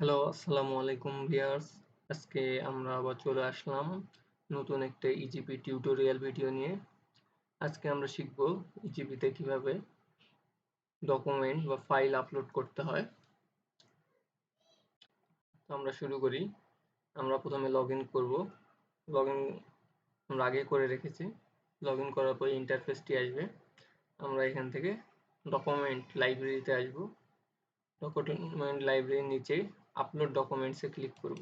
Hello আসসালামু আলাইকুম viewers আজকে আমরা আবার চলে আসলাম নতুন একটা ইজিপি টিউটোরিয়াল ভিডিও নিয়ে। আজকে আমরা শিখব ইজিপিতে কীভাবে ডকুমেন্ট বা ফাইল আপলোড করতে হয়। তো আমরা শুরু করি। আমরা প্রথমে লগ ইন করব। লগ ইন আমরা আগে করে রেখেছি। লগ ইন করার পর ইন্টারফেসটি আসবে। আমরা এখান থেকে ডকুমেন্ট লাইব্রেরিতে আসব। ডকুমেন্ট লাইব্রেরির নিচে আপলোড ডকুমেন্টসে ক্লিক করব।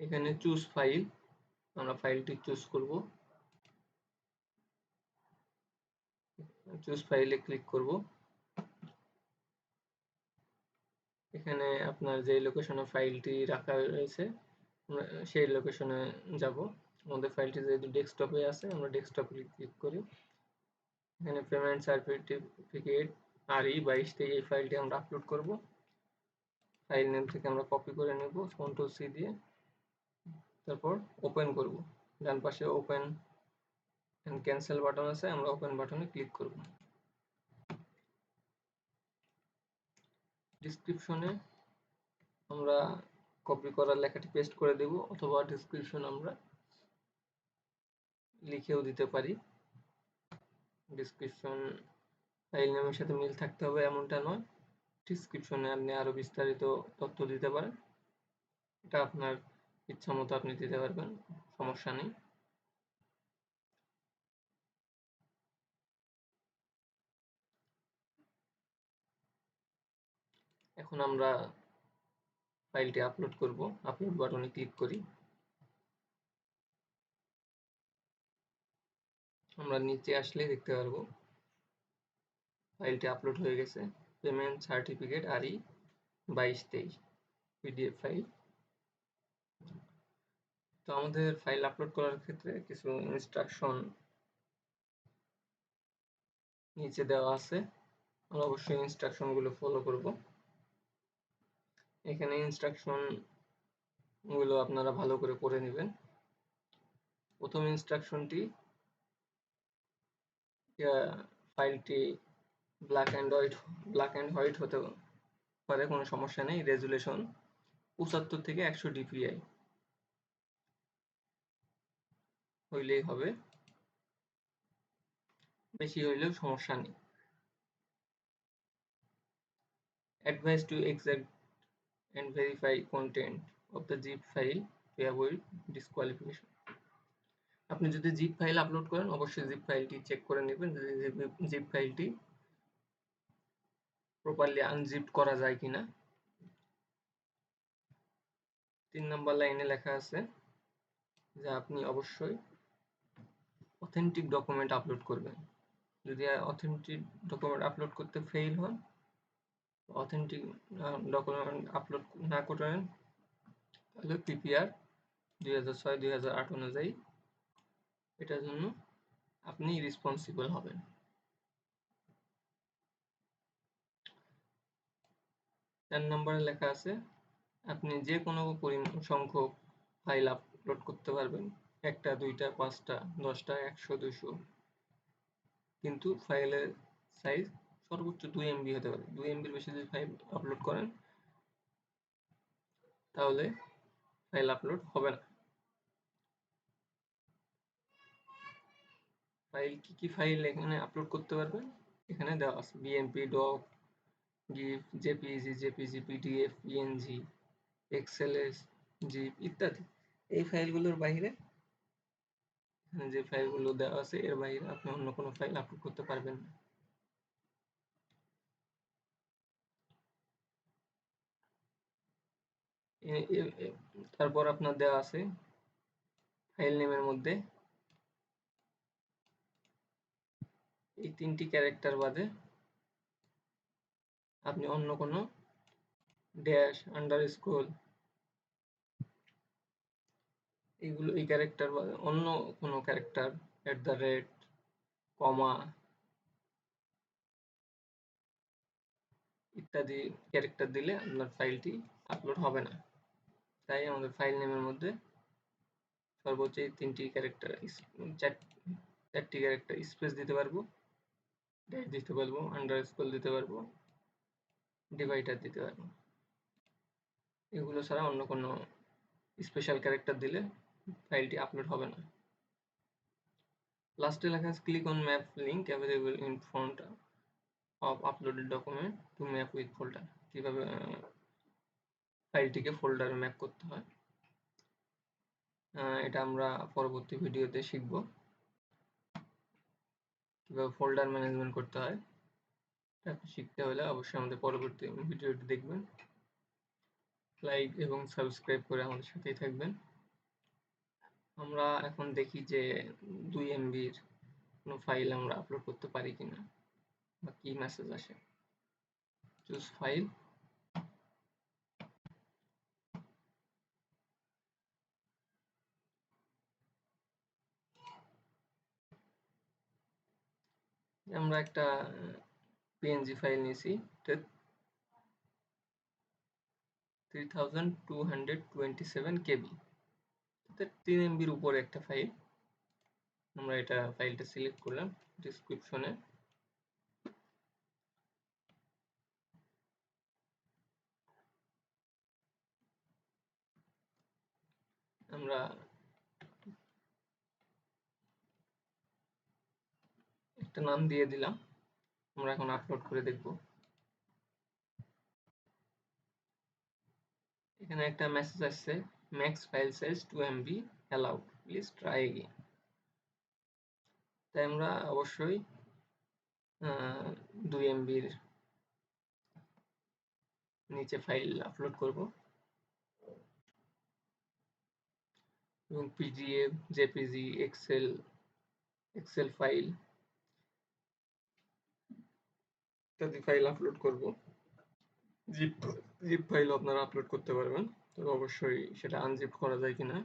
এখানে চুজ ফাইল আমরা ফাইলটি চুজ করব। চুজ ফাইলে ক্লিক করব। এখানে আপনার যে লোকেশনে ফাইলটি রাখা রয়েছে সেই লোকেশনে যাব। আমাদের ফাইলটি যেহেতু ডেস্কটপে আছে, আমরা ডেস্কটপে ক্লিক করি। এখানে পেমেন্ট সার্টিফিকেট আর এই বাইশ থেকে এই ফাইলটি আমরা আপলোড করব। ফাইল নেম থেকে আমরা কপি করে নেব কন্ট্রোল সি দিয়ে। তারপর ওপেন করব। ডান পাশে ওপেন এন্ড ক্যান্সেল বাটন আছে, আমরা ওপেন বাটনে ক্লিক করব। ডিসক্রিপশনে আমরা কপি করার লেখাটি পেস্ট করে দেব, অথবা ডিসক্রিপশন আমরা লিখেও দিতে পারি। ডিসক্রিপশন ফাইল নামের সাথে মিল থাকতে হবে এমনটা নয়। ডিসক্রিপশনে আপনি আরও বিস্তারিত তথ্য দিতে পারেন। এটা আপনার ইচ্ছা মতো আপনি দিতে পারবেন, সমস্যা নেই। এখন আমরা ফাইলটি আপলোড করব। আপলোড বাটনে ক্লিক করি। আমরা নিচে আসলে দেখতে পারব। ফাইলটি আপলোড হয়ে গেছে। পেমেন্ট সার্টিফিকেট আর ই বাইশ তেইশ পিডিএফ ফাইল। তো আমাদের ফাইল আপলোড করার ক্ষেত্রে কিছু ইনস্ট্রাকশন নিচে দেওয়া আছে। আমরা অবশ্যই ইনস্ট্রাকশনগুলো ফলো করব। এখানে ইনস্ট্রাকশনগুলো আপনারা ভালো করে পড়ে নেবেন। প্রথম ইনস্ট্রাকশনটি ফাইলটি black and white black and white হতে পারে, কোনো সমস্যা নেই। রেজুলেশন পঁচাত্তর থেকে একশো ডিপিআই হইলেই হবে। বেশি হইলেও সমস্যা নেই। Advise to exact and verify content of the zip file to avoid disqualification. আপনি যদি জিপ ফাইল আপলোড করেন, অবশ্যই জিপ ফাইলটি চেক করে নেবেন। যদি জিপ ফাইলটি প্রপারলি আনজিপ করা যায় কিনা। তিন নম্বর লাইনে লেখা আছে যে আপনি অবশ্যই অথেন্টিক ডকুমেন্ট আপলোড করবেন। যদি অথেন্টিক ডকুমেন্ট আপলোড করতে ফেইল হন অথেন্টিক ডকুমেন্ট আপলোড না করেন, তাহলে পিপিআর দুই হাজার ছয়, দুই হাজার আট অনুযায়ী এটার জন্য আপনি রেসপন্সিবল হবেন। চার নম্বরে লেখা আছে, আপনি যে কোনো পরিমাণ সংখ্যক ফাইল আপলোড করতে পারবেন। একটা, দুইটা, পাঁচটা, দশটা, একশো দুশো কিন্তু ফাইলের সাইজ সর্বোচ্চ দুই এমবি হতে পারে। দুই এমবির বেশি যদি ফাইল আপলোড করেন, তাহলে ফাইল আপলোড হবে না। ফাইল কি কি ফাইল এখানে আপলোড করতে পারবেন? এখানে দেওয়া আছে BMP doc GIF JPG JPG PDF PNG XLS zip ইত্যাদি। এই ফাইলগুলোর বাইরে যে ফাইলগুলো দেওয়া আছে, এর বাইরে আপনি অন্য কোনো ফাইল আপলোড করতে পারবেন না। তারপর আপনার দেওয়া আছে ফাইল নেমের মধ্যে। এই তিনটি ক্যারেক্টার বাদে আপনি অন্য কোনো ড্যাশ আন্ডার স্কোর এগুলো এই ক্যারেক্টার বা অন্য কোনো character at the rate comma ইত্যাদি ক্যারেক্টার দিলে আপনার ফাইলটি আপলোড হবে না। তাই আমাদের ফাইল নেমের মধ্যে সর্বোচ্চ তিনটি ক্যারেক্টার চারটি ক্যারেক্টার স্পেস দিতে পারব ড্যাশ দিতে পারব আন্ডার স্কোর দিতে পারব ডিভাইডার দিতে পারব এগুলো ছাড়া অন্য কোনো স্পেশাল ক্যারেক্টার দিলে ফাইলটি আপলোড হবে না। লাস্টে লেখা আছে click on map link available in front of uploaded document to map with folder কীভাবে ফাইলটিকে ফোল্ডারে ম্যাপ করতে হয়। এটা আমরা পরবর্তী ভিডিওতে শিখব। কীভাবে ফোল্ডার ম্যানেজমেন্ট করতে হয়। শিখতে হলে অবশ্যই আমাদের পরবর্তী ভিডিওটি দেখবেন। লাইক এবং সাবস্ক্রাইব করে আমাদের সাথেই থাকবেন। আমরা এখন দেখি যে দুই এমবির কোনো ফাইল আমরা আপলোড করতে পারি কিনা বা কি মেসেজ আসে। চুজ ফাইল আমরা একটা পিএনজি ফাইল নিয়েছি। Three thousand two hundred twenty seven KB তিন এমবির উপরে একটা ফাইল আমরা এটা ফাইলটা সিলেক্ট করলাম ডিসক্রিপশনে আমরা একটা নাম দিয়ে দিলাম। আমরা এখন আপলোড করে দেখব। এখানে একটা মেসেজ আসছে max file size two MB allowed please try again তাই আমরা অবশ্যই দুই এমবির নিচে ফাইল আপলোড করব। এবং PDF JPG excel excel file ইত্যাদি ফাইল আপলোড করব। জিপ জিপ ফাইল আপনারা আপলোড করতে পারবেন। তবে অবশ্যই সেটা আনজিপ করা যায় কিনা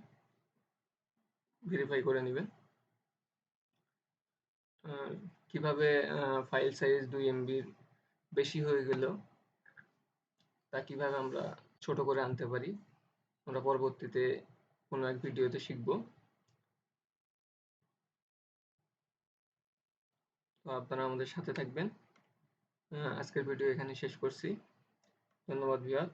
ভেরিফাই করে নেবেন। কীভাবে ফাইল সাইজ দুই এমবির বেশি হয়ে গেল, তা কীভাবে আমরা ছোট করে আনতে পারি, আমরা পরবর্তীতে কোনো এক ভিডিওতে শিখব। তো আপনারা আমাদের সাথে থাকবেন। আজকের ভিডিও এখানে শেষ করছি। ধন্যবাদ বিহার